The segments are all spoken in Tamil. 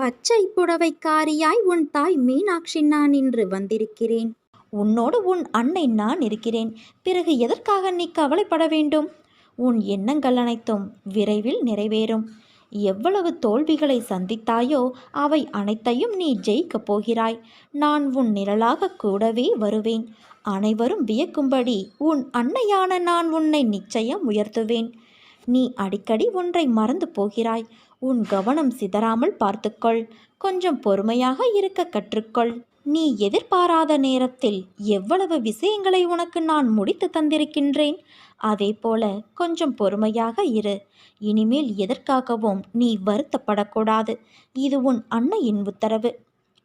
பச்சை புடவைக்காரியாய் உன் தாய் மீனாட்சி நான் இன்று வந்திருக்கிறேன். உன்னோடு உன் அன்னை நான் இருக்கிறேன். பிறகு எதற்காக நீ கவலைப்பட வேண்டும்? உன் எண்ணங்கள் அனைத்தும் விரைவில் நிறைவேறும். எவ்வளவு தோல்விகளை சந்தித்தாயோ அவை அனைத்தையும் நீ ஜெயிக்கப் போகிறாய். நான் உன் நிழலாக கூடவே வருவேன். அனைவரும் வியக்கும்படி உன் அன்னையான நான் உன்னை நிச்சயம் உயர்த்துவேன். நீ அடிக்கடி ஒன்றை மறந்து போகிறாய். உன் கவனம் சிதறாமல் பார்த்துக்கொள். கொஞ்சம் பொறுமையாக இருக்க கற்றுக்கொள். நீ எதிர்பாராத நேரத்தில் எவ்வளவு விஷயங்களை உனக்கு நான் முடித்து தந்திருக்கின்றேன்? அதே போல கொஞ்சம் பொறுமையாக இரு. இனிமேல் எதற்காகவும் நீ வருத்தப்படக்கூடாது. இது உன் அன்னையின் உத்தரவு.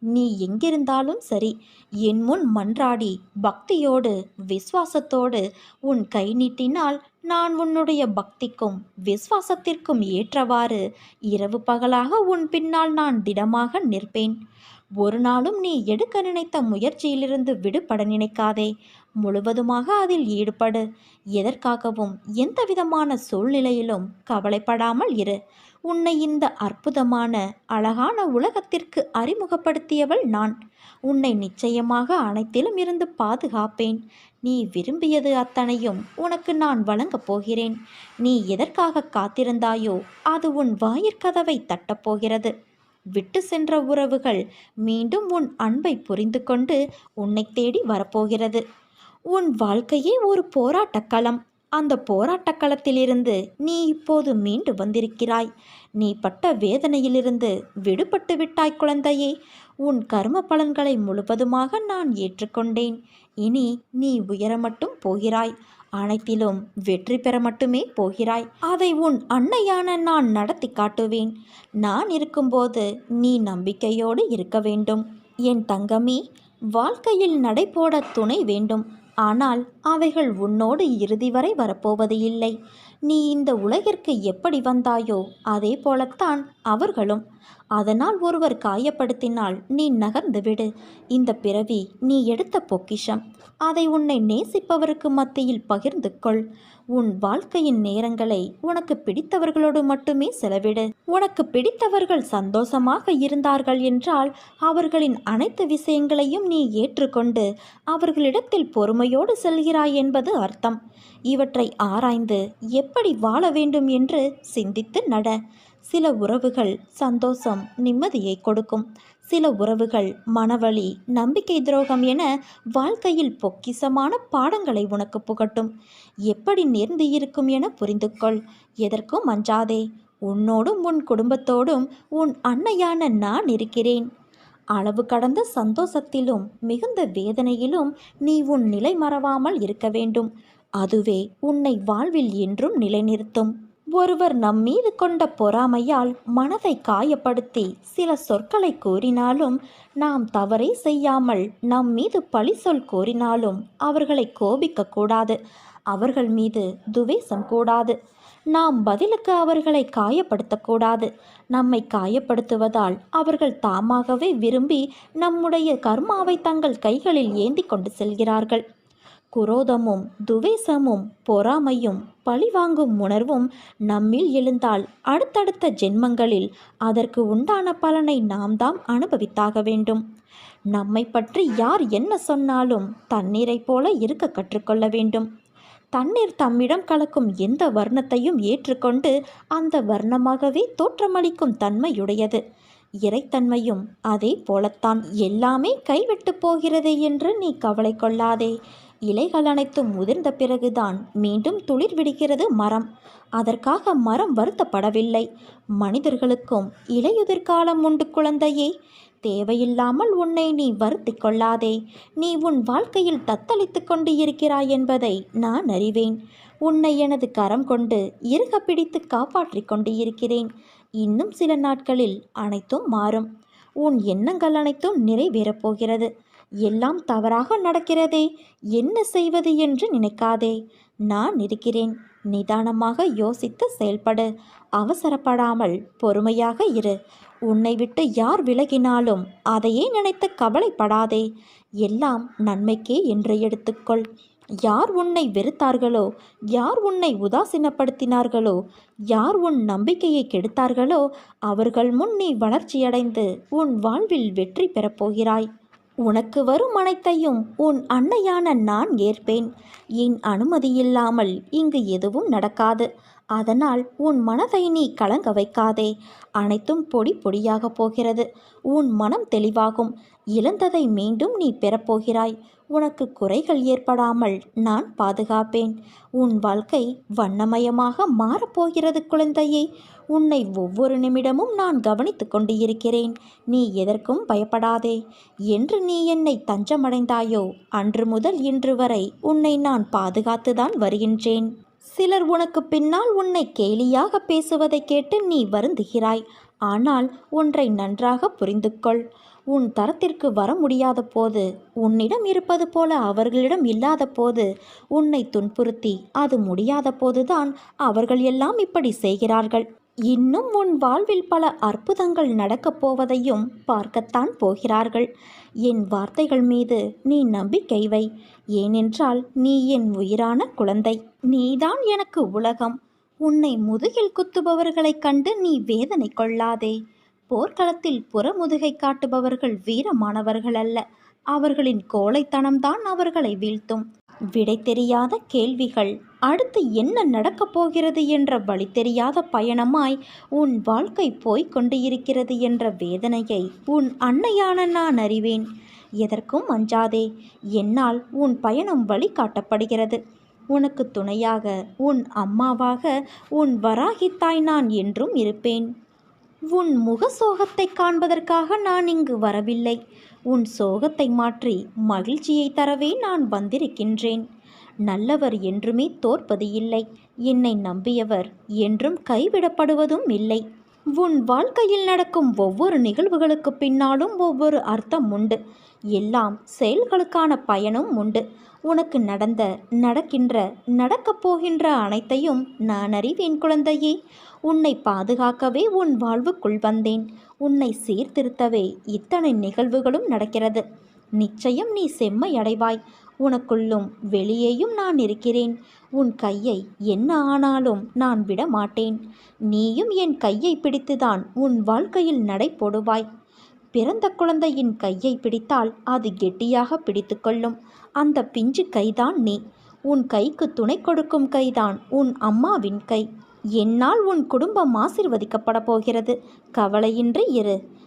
நீ எங்கிருந்தாலும் சரி என் முன் மன்றாடி பக்தியோடு விசுவாசத்தோடு உன் கை நீட்டினால் நான் உன்னுடைய பக்திக்கும் விசுவாசத்திற்கும் ஏற்றவாறு இரவு பகலாக உன் பின்னால் நான் திடமாக நிற்பேன். ஒரு நாளும் நீ எடுக்க நினைத்த முயற்சியிலிருந்து விடுபட நினைக்காதே. முழுவதுமாக அதில் ஈடுபடு. எதற்காகவும் எந்த விதமான சூழ்நிலையிலும் கவலைப்படாமல் இரு. உன்னை இந்த அற்புதமான அழகான உலகத்திற்கு அறிமுகப்படுத்தியவள் நான். உன்னை நிச்சயமாக அனைத்திலும் இருந்து பாதுகாப்பேன். நீ விரும்பியது அத்தனையும் உனக்கு நான் வழங்கப் போகிறேன். நீ எதற்காக காத்திருந்தாயோ அது உன் வாயிற்கதவை தட்டப்போகிறது விட்டு சென்ற உறவுகள் மீண்டும் உன் அன்பை புரிந்து கொண்டு உன்னை தேடி வரப்போகிறது. உன் வாழ்க்கையே ஒரு போராட்டக் களம். அந்த போராட்டக் களத்திலிருந்து நீ இப்போது மீண்டு வந்திருக்கிறாய். நீ பட்ட வேதனையிலிருந்து விடுபட்டு விட்டாய் குழந்தையே. உன் கர்ம பலன்களை முழுவதுமாக நான் ஏற்றுக்கொண்டேன். இனி நீ உயர மட்டும் போகிறாய். அனைத்திலும் வெற்றி பெற மட்டுமே போகிறாய். அதை உன் அன்னையான நான் நடத்தி காட்டுவேன். நான் இருக்கும்போது நீ நம்பிக்கையோடு இருக்க வேண்டும். என் தங்கமே வாழ்க்கையில் நடைபோட துணை வேண்டும். ஆனால் அவைகள் உன்னோடு இறுதி வரை வரப்போவது இல்லை. நீ இந்த உலகிற்கு எப்படி வந்தாயோ அதே போலத்தான் அவர்களும். அதனால் ஒருவர் காயப்படுத்தினால் நீ நகர்ந்து விடு. இந்த பிறவி நீ எடுத்த பொக்கிஷம். அதை உன்னை நேசிப்பவருக்கு மத்தியில் பகிர்ந்து கொள். உன் வாழ்க்கையின் நேரங்களை உனக்கு பிடித்தவர்களோடு மட்டுமே செலவிடு. உனக்கு பிடித்தவர்கள் சந்தோஷமாக இருந்தார்கள் என்றால் அவர்களின் அனைத்து விஷயங்களையும் நீ ஏற்றுக்கொண்டு அவர்களிடத்தில் பொறுமையோடு செல்கிறாய் என்பது அர்த்தம். இவற்றை ஆராய்ந்து எப்படி வாழ வேண்டும் என்று சிந்தித்து நட. சில உறவுகள் சந்தோஷம் நிம்மதியை கொடுக்கும். சில உறவுகள் மனவழி நம்பிக்கை துரோகம் என வாழ்க்கையில் பொக்கிசமான பாடங்களை உனக்கு புகட்டும். எப்படி நேர்ந்து இருக்கும் என புரிந்து கொள் எதற்கும் அஞ்சாதே. உன்னோடும் உன் குடும்பத்தோடும் உன் அன்னையான நான் இருக்கிறேன். அளவு கடந்த சந்தோஷத்திலும் மிகுந்த வேதனையிலும் நீ உன் நிலை மறவாமல் இருக்க வேண்டும். அதுவே உன்னை வாழ்வில் என்றும் நிலைநிறுத்தும். ஒருவர் நம் மீது கொண்ட பொறாமையால் மனதை காயப்படுத்தி சில சொற்களை கூறினாலும் நாம் தவறை செய்யாமல் நம் மீது பழி சொல் கூறினாலும் அவர்களை கோபிக்க கூடாது. அவர்கள் மீது துவேஷம் கூடாது. நாம் பதிலுக்கு அவர்களை காயப்படுத்தக்கூடாது நம்மை காயப்படுத்துவதால் அவர்கள் தாமாகவே விரும்பி நம்முடைய கர்மாவை தங்கள் கைகளில் ஏந்தி கொண்டு செல்கிறார்கள். குரோதமும் துவேசமும் பொறாமையும் பழிவாங்கும் உணர்வும் நம்மில் எழுந்தால் அடுத்தடுத்த ஜென்மங்களில் அதற்கு உண்டான பலனை நாம் தாம் அனுபவித்தாக வேண்டும். நம்மை பற்றி யார் என்ன சொன்னாலும் தண்ணீரைப் போல இருக்க கற்றுக்கொள்ள வேண்டும். தண்ணீர் தம்மிடம் கலக்கும் எந்த வர்ணத்தையும் ஏற்றுக்கொண்டு அந்த வர்ணமாகவே தோற்றமளிக்கும் தன்மையுடையது. இறைத்தன்மையும் அதே போலத்தான் எல்லாமே கைவிட்டு போகிறதே என்று நீ கவலை கொள்ளாதே. இலைகள் அனைத்தும் முதிர்ந்த பிறகுதான் மீண்டும் துளிர் விடுகிறது மரம். அதற்காக மரம் வருத்தப்படவில்லை. மனிதர்களுக்கும் இலையுதிர் காலம் உண்டு குழந்தையே. தேவையில்லாமல் உன்னை நீ வருத்தி கொள்ளாதே. நீ உன் வாழ்க்கையில் தத்தளித்து கொண்டு இருக்கிறாய் என்பதை நான் அறிவேன். உன்னை எனது கரம் கொண்டு இறுக பிடித்து காப்பாற்றிக் கொண்டு இருக்கிறேன் இன்னும் சில நாட்களில் அனைத்தும் மாறும். உன் எண்ணங்கள் அனைத்தும் நிறைவேறப் போகிறது. எல்லாம் தவறாக நடக்கிறதே. என்ன செய்வது என்று நினைக்காதே. நான் இருக்கிறேன். நிதானமாக யோசித்து செயல்படு. அவசரப்படாமல் பொறுமையாக இரு. உன்னை விட்டு யார் விலகினாலும் அதையே நினைத்து கவலைப்படாதே. எல்லாம் நன்மைக்கே என்று எடுத்துக்கொள். யார் உன்னை வெறுத்தார்களோ யார் உன்னை உதாசீனப்படுத்தினார்களோ யார் உன் நம்பிக்கையை கெடுத்தார்களோ அவர்கள் முன் நீ வளர்ச்சியடைந்து உன் வாழ்வில் வெற்றி பெறப்போகிறாய் உனக்கு வரும் அனைத்தையும் உன் அன்னையான நான் ஏற்பேன். என் அனுமதியில்லாமல் இங்கு எதுவும் நடக்காது. அதனால் உன் மனதை நீ கலங்க வைக்காதே. அனைத்தும் பொடி பொடியாகப் போகிறது. உன் மனம் தெளிவாகும். இழந்ததை மீண்டும் நீ பெறப்போகிறாய். உனக்கு குறைகள் ஏற்படாமல் நான் பாதுகாப்பேன். உன் வாழ்க்கை வண்ணமயமாக மாறப்போகிறது குழந்தையே. உன்னை ஒவ்வொரு நிமிடமும் நான் கவனித்து கொண்டு இருக்கிறேன் நீ எதற்கும் பயப்படாதே. என்று நீ என்னை தஞ்சமடைந்தாயோ அன்று முதல் இன்று வரை உன்னை நான் பாதுகாத்துதான் வருகின்றேன். சிலர் உனக்கு பின்னால் உன்னை கேலியாக பேசுவதை கேட்டு நீ வருந்துகிறாய். ஆனால் ஒன்றை நன்றாக புரிந்து கொள் உன் தரத்திற்கு வர முடியாத போது உன்னிடம் இருப்பது போல அவர்களிடம் இல்லாத போது உன்னை துன்புறுத்தி அது முடியாத போதுதான் அவர்கள் எல்லாம் இப்படி செய்கிறார்கள். இன்னும் உன் வாழ்வில் பல அற்புதங்கள் நடக்கப் போவதையும் பார்க்கத்தான் போகிறார்கள். என் வார்த்தைகள் மீது நீ நம்பிக்கை வை. ஏனென்றால் நீ என் உயிரான குழந்தை. நீதான் எனக்கு உலகம். உன்னை முதுகில் குத்துபவர்களைக் கண்டு நீ வேதனை கொள்ளாதே. போர்க்களத்தில் புறமுதுகை காட்டுபவர்கள் வீரமானவர்கள் அல்ல. அவர்களின் கோழைத்தனம்தான் அவர்களை வீழ்த்தும். விடை தெரியாத கேள்விகள் அடுத்து என்ன நடக்கப் போகிறது என்ற வழி தெரியாத பயணமாய் உன் வாழ்க்கை போய்க் கொண்டு இருக்கிறது என்ற வேதனையை உன் அன்னையான நான் அறிவேன். எதற்கும் அஞ்சாதே என்னால் உன் பயணம் வழி காட்டப்படுகிறது உனக்கு துணையாக உன் அம்மாவாக உன் வராகித்தாய் நான் என்றும் இருப்பேன். உன் முக சோகத்தை காண்பதற்காக நான் இங்கு வரவில்லை. உன் சோகத்தை மாற்றி மகிழ்ச்சியை தரவே நான் வந்திருக்கின்றேன். நல்லவர் என்றுமே தோற்பது இல்லை. என்னை நம்பியவர் என்றும் கைவிடப்படுவதும் இல்லை. உன் வாழ்க்கையில் நடக்கும் ஒவ்வொரு நிகழ்வுகளுக்கு பின்னாலும் ஒவ்வொரு அர்த்தம் உண்டு. எல்லாம் செயல்களுக்கான பயனும் உண்டு. உனக்கு நடந்த நடக்கின்ற நடக்கப் போகின்ற அனைத்தையும் நான் அறிவேன் குழந்தையே. உன்னை பாதுகாக்கவே உன் வாழ்வுக்குள் வந்தேன். உன்னை சீர்திருத்தவே இத்தனை நிகழ்வுகளும் நடக்கிறது. நிச்சயம் நீ செம்மை அடைவாய் உனக்குள்ளும் வெளியேயும் நான் இருக்கிறேன். உன் கையை என்ன ஆனாலும் நான் விட மாட்டேன் நீயும் என் கையை பிடித்துதான் உன் வாழ்க்கையில் நடை போடுவாய். பிறந்த குழந்தையின் கையை பிடித்தால் அது கெட்டியாக பிடித்துக்கொள்ளும் அந்த பிஞ்சு கைதான் நீ. உன் கைக்கு துணை கொடுக்கும் கைதான் உன் அம்மாவின் கை. என்னால் உன் குடும்பம் ஆசிர்வதிக்கப்பட போகிறது. கவலையின்றி இரு.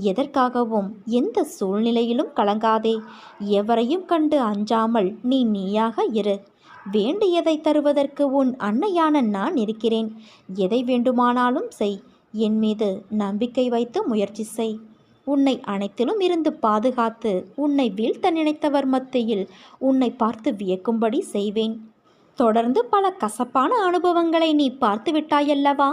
எதற்காகவும் எந்த சூழ்நிலையிலும் கலங்காதே. எவரையும் கண்டு அஞ்சாமல் நீ நீயாக இரு. வேண்டியதை தருவதற்கு உன் அன்னையான நான் இருக்கிறேன். எதை வேண்டுமானாலும் செய். என் மீது நம்பிக்கை வைத்து முயற்சி செய். உன்னை அனைத்திலும் இருந்து பாதுகாத்து உன்னை வீழ்த்த நினைத்தவர் மத்தியில் உன்னை பார்த்து வியக்கும்படி செய்வேன். தொடர்ந்து பல கசப்பான அனுபவங்களை நீ பார்த்து விட்டாயல்லவா?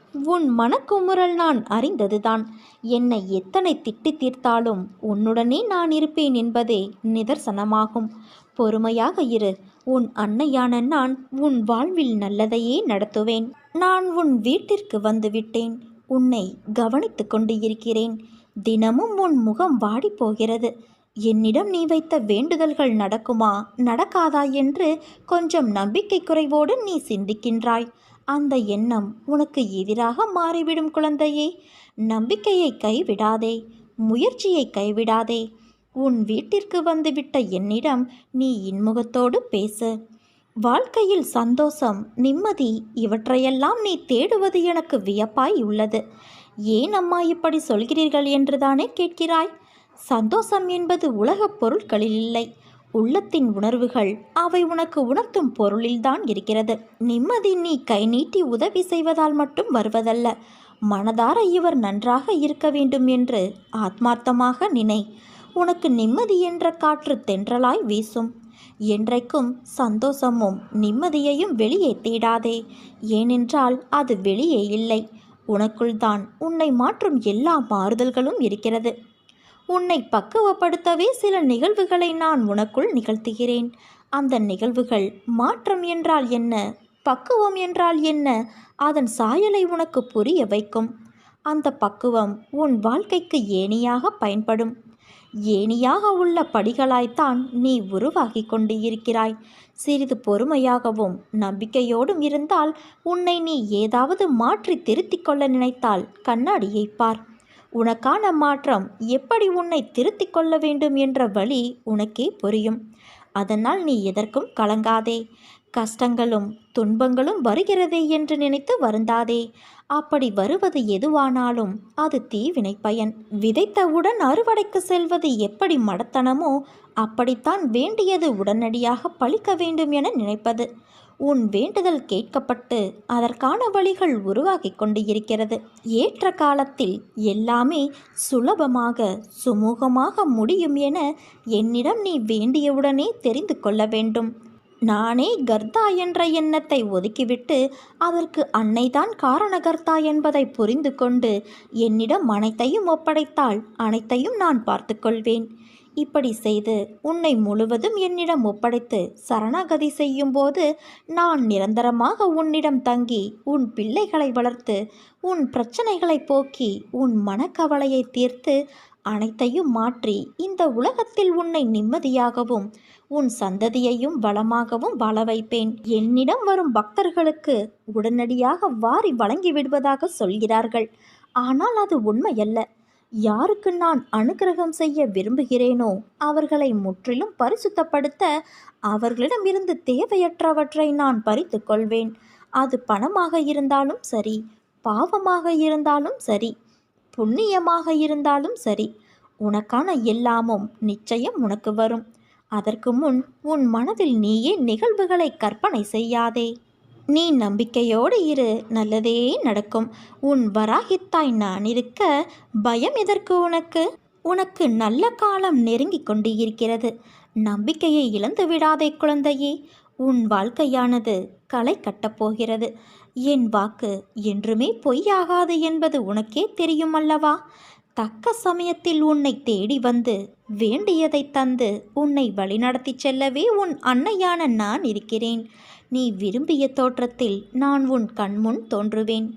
உன் மனக்குமுறல் நான் அறிந்ததுதான். என்னை எத்தனை திட்டி தீர்த்தாலும் உன்னுடனே நான் இருப்பேன் என்பதே நிதர்சனமாகும். பொறுமையாக இரு. உன் அன்னையான நான் உன் வாழ்வில் நல்லதையே நடத்துவேன். நான் உன் வீட்டிற்கு வந்துவிட்டேன். உன்னை கவனித்து கொண்டு இருக்கிறேன். தினமும் உன் முகம் வாடி போகிறது. என்னிடம் நீ வைத்த வேண்டுதல்கள் நடக்குமா? நடக்காதா என்று கொஞ்சம் நம்பிக்கை குறைவோடு நீ சிந்திக்கின்றாய். அந்த எண்ணம் உனக்கு எதிராக மாறிவிடும் குழந்தையே. நம்பிக்கையை கைவிடாதே முயற்சியை கைவிடாதே. உன் வீட்டிற்கு வந்துவிட்ட என்னிடம் நீ இன்முகத்தோடு பேசு. வாழ்க்கையில் சந்தோஷம் நிம்மதி இவற்றையெல்லாம் நீ தேடுவது எனக்கு வியப்பாய் உள்ளது. ஏன் அம்மா இப்படி சொல்கிறீர்கள் என்றுதானே கேட்கிறாய். சந்தோஷம் என்பது உலகப் பொருட்களில் இல்லை. உள்ளத்தின் உணர்வுகள் அவை உனக்கு உணர்த்தும் பொருளில்தான் இருக்கிறது. நிம்மதி நீ கை நீட்டி உதவி செய்வதால் மட்டும் வருவதல்ல. மனதார இவர் நன்றாக இருக்க வேண்டும் என்று ஆத்மார்த்தமாக நினை. உனக்கு நிம்மதி என்ற காற்று தென்றலாய் வீசும். என்றைக்கும் சந்தோஷமும் நிம்மதியையும் வெளியே தேடாதே. ஏனென்றால் அது வெளியே இல்லை. உனக்குள்தான் உன்னை மாற்றும் எல்லா மாறுதல்களும் இருக்கிறது. உன்னை பக்குவப்படுத்தவே சில நிகழ்வுகளை நான் உனக்குள் நிகழ்த்துகிறேன். அந்த நிகழ்வுகள் மாற்றம் என்றால் என்ன? பக்குவம் என்றால் என்ன? அதன் சாயலை உனக்கு புரிய வைக்கும். அந்த பக்குவம் உன் வாழ்க்கைக்கு ஏணியாக பயன்படும். ஏணியாக உள்ள படிகளாய்த்தான் நீ உருவாகி கொண்டு இருக்கிறாய் சிறிது பொறுமையாகவும் நம்பிக்கையோடும் இருந்தால் உன்னை நீ ஏதாவது மாற்றி திருத்திக் கொள்ள நினைத்தால் கண்ணாடியை பார். உனக்கான மாற்றம் எப்படி உன்னை திருத்திக் கொள்ள வேண்டும் என்ற வழி உனக்கே புரியும். அதனால் நீ எதற்கும் கலங்காதே. கஷ்டங்களும் துன்பங்களும் வருகிறதே என்று நினைத்து வருந்தாதே. அப்படி வருவது எதுவானாலும் அது தீவினை பயன். விதைத்தவுடன் அறுவடைக்கு செல்வது எப்படி மடத்தனமோ அப்படித்தான் வேண்டியது உடனடியாக பழிக்க வேண்டும் என நினைப்பது. உன் வேண்டுதல் கேட்கப்பட்டு அதற்கான வழிகள் உருவாகிக் கொண்டு இருக்கிறது ஏற்ற காலத்தில் எல்லாமே சுலபமாக சுமூகமாக முடியும் என என்னிடம் நீ வேண்டியவுடனே தெரிந்து கொள்ள வேண்டும். நானே கர்த்தா என்ற எண்ணத்தை ஒதுக்கிவிட்டு அதற்கு அன்னைதான் காரணகர்த்தா என்பதை புரிந்து கொண்டு என்னிடம் அனைத்தையும் ஒப்படைத்தால் அனைத்தையும் நான் பார்த்துக்கொள்வேன் இப்படி செய்து உன்னை முழுவதும் என்னிடம் ஒப்படைத்து சரணாகதி செய்யும்போது நான் நிரந்தரமாக உன்னிடம் தங்கி உன் பிள்ளைகளை வளர்த்து உன் பிரச்சனைகளை போக்கி உன் மனக்கவலையை தீர்த்து அனைத்தையும் மாற்றி இந்த உலகத்தில் உன்னை நிம்மதியாகவும் உன் சந்ததியையும் வளமாகவும் வாழ வைப்பேன். என்னிடம் வரும் பக்தர்களுக்கு உடனடியாக வாரி வழங்கி விடுவதாக சொல்கிறார்கள். ஆனால் அது உண்மையல்ல. யாருக்கு நான் அனுக்கிரகம் செய்ய விரும்புகிறேனோ அவர்களை முற்றிலும் பரிசுத்தப்படுத்த அவர்களிடமிருந்து தேவையற்றவற்றை நான் பறித்து கொள்வேன். அது பணமாக இருந்தாலும் சரி பாவமாக இருந்தாலும் சரி புண்ணியமாக இருந்தாலும் சரி உனக்கான எல்லாமும் நிச்சயம் உனக்கு வரும். அதற்கு முன் உன் மனதில் நீயே நிகழ்வுகளை கற்பனை செய்யாதே. நீ நம்பிக்கையோடு இரு நல்லதே நடக்கும். உன் வராகித்தாய் நான் இருக்க பயம் எதற்கு உனக்கு? உனக்கு நல்ல காலம் நெருங்கி கொண்டு இருக்கிறது நம்பிக்கையை இழந்து விடாதே குழந்தையே. உன் வாழ்க்கையானது களை கட்டப் போகிறது. என் வாக்கு என்றுமே பொய்யாகாது என்பது உனக்கே தெரியும் அல்லவா? தக்க சமயத்தில் உன்னை தேடி வந்து வேண்டியதை தந்து உன்னை வழிநடத்திச் செல்லவே உன் அன்னையான நான் இருக்கிறேன். நீ விரும்பிய தோற்றத்தில் நான் உன் கண்முன் தோன்றுவேன்.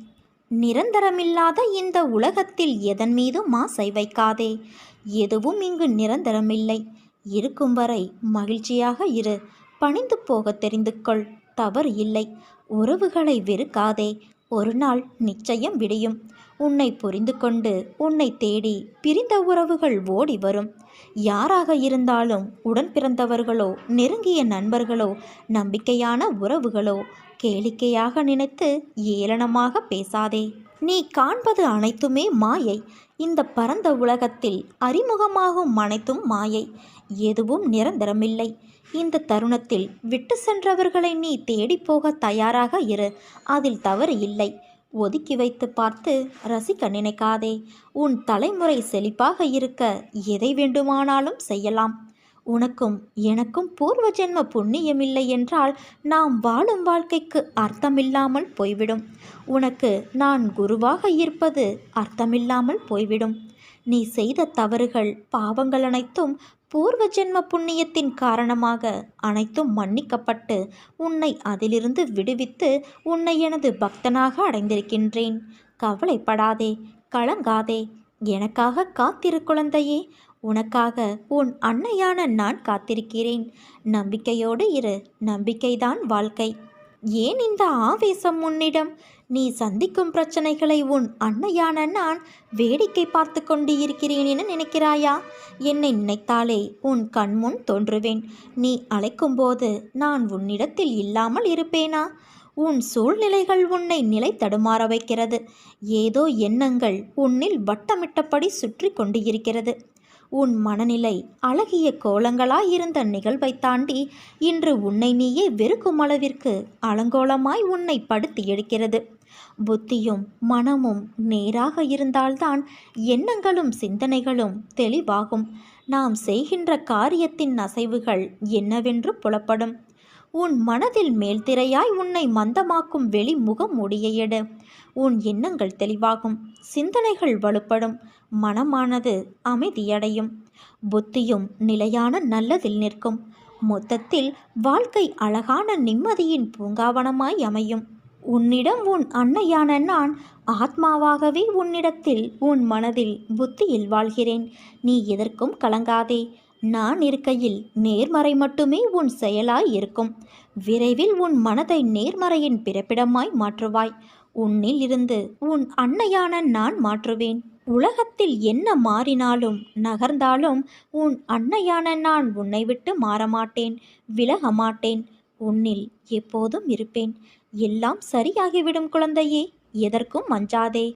நிரந்தரமில்லாத இந்த உலகத்தில் எதன் மீதும் ஆசை வைக்காதே. எதுவும் இங்கு நிரந்தரமில்லை. இருக்கும் வரை மகிழ்ச்சியாக இரு. பணிந்து போக தெரிந்து கொள் தவறு இல்லை. உறவுகளை வெறுக்காதே. ஒரு நாள் நிச்சயம் விடியும். உன்னை புரிந்து கொண்டு உன்னை தேடி பிரிந்த உறவுகள் ஓடி வரும். யாராக இருந்தாலும் உடன் பிறந்தவர்களோ நெருங்கிய நண்பர்களோ நம்பிக்கையான உறவுகளோ கேளிக்கையாக நினைத்து ஏளனமாக பேசாதே. நீ காண்பது அனைத்துமே மாயை. இந்த பரந்த உலகத்தில் அறிமுகமாகும் அனைத்தும் மாயை. எதுவும் நிரந்தரமில்லை. இந்த தருணத்தில் விட்டு சென்றவர்களை நீ தேடி போக தயாராக இரு. அதில் தவறு இல்லை. ஒதுக்கி வைத்து பார்த்து ரசிக்க நினைக்காதே. உன் தலைமுறை செழிப்பாக இருக்க எதை வேண்டுமானாலும் செய்யலாம். உனக்கும் எனக்கும் பூர்வ ஜென்ம புண்ணியமில்லை என்றால் நாம் வாழும் வாழ்க்கைக்கு அர்த்தமில்லாமல் போய்விடும். உனக்கு நான் குருவாக இருப்பது அர்த்தமில்லாமல் போய்விடும். நீ செய்த தவறுகள் பாவங்கள் அனைத்தும் பூர்வ ஜென்ம புண்ணியத்தின் காரணமாக அனைத்தும் மன்னிக்கப்பட்டு உன்னை அதிலிருந்து விடுவித்து உன்னை எனது பக்தனாக அடைந்திருக்கின்றேன். கவலைப்படாதே கலங்காதே. எனக்காக காத்திரு குழந்தையே. உனக்காக உன் அன்னையான நான் காத்திருக்கிறேன். நம்பிக்கையோடு இரு நம்பிக்கைதான் வாழ்க்கை. ஏன் இந்த ஆவேசம் உன்னிடம்? நீ சந்திக்கும் பிரச்சனைகளை உன் அன்னையான நான் வேடிக்கை பார்த்து கொண்டு இருக்கிறேன் என நினைக்கிறாயா? என்னை நினைத்தாலே உன் கண்முன் தோன்றுவேன். நீ அழைக்கும்போது நான் உன்னிடத்தில் இல்லாமல் இருப்பேனா? உன் சூழ்நிலைகள் உன்னை நிலை தடுமாற வைக்கிறது. ஏதோ எண்ணங்கள் உன்னில் வட்டமிட்டபடி சுற்றி கொண்டு இருக்கிறது உன் மனநிலை அழகிய கோலங்களாயிருந்த நிகழ்வை தாண்டி இன்று உன்னை நீயே வெறுக்கும் அளவிற்கு அலங்கோலமாய் உன்னை படுத்தி எடுக்கிறது. புத்தியும் மனமும் நேராக இருந்தால்தான் எண்ணங்களும் சிந்தனைகளும் தெளிவாகும். நாம் செய்கின்ற காரியத்தின் அசைவுகள் என்னவென்று புலப்படும். உன் மனதில் மேல்திரையாய் உன்னை மந்தமாக்கும் வெளி முகம் எடு. உன் எண்ணங்கள் தெளிவாகும் சிந்தனைகள் வலுப்படும் மனமானது அமைதியடையும். புத்தியும் நிலையான நல்லதில் நிற்கும். மொத்தத்தில் வாழ்க்கை அழகான நிம்மதியின் பூங்காவனமாய் அமையும். உன்னிடம் உன் அன்னையான நான் ஆத்மாவாகவே உன்னிடத்தில் உன் மனதில் புத்தியில் வாழ்கிறேன். நீ எதற்கும் கலங்காதே. நான் இருக்கையில் நேர்மறை மட்டுமே உன் செயலாய் இருக்கும். விரைவில் உன் மனதை நேர்மறையின் பிறப்பிடமாய் மாற்றுவாய். உன்னில் இருந்து உன் அன்னையான நான் மாற்றுவேன். உலகத்தில் என்ன மாறினாலும் நகர்ந்தாலும் உன் அன்னையான நான் உன்னை விட்டு மாறமாட்டேன் விலக மாட்டேன் உன்னில் எப்போதும் இருப்பேன். எல்லாம் சரியாகிவிடும் குழந்தையே எதற்கும் மஞ்சாதே.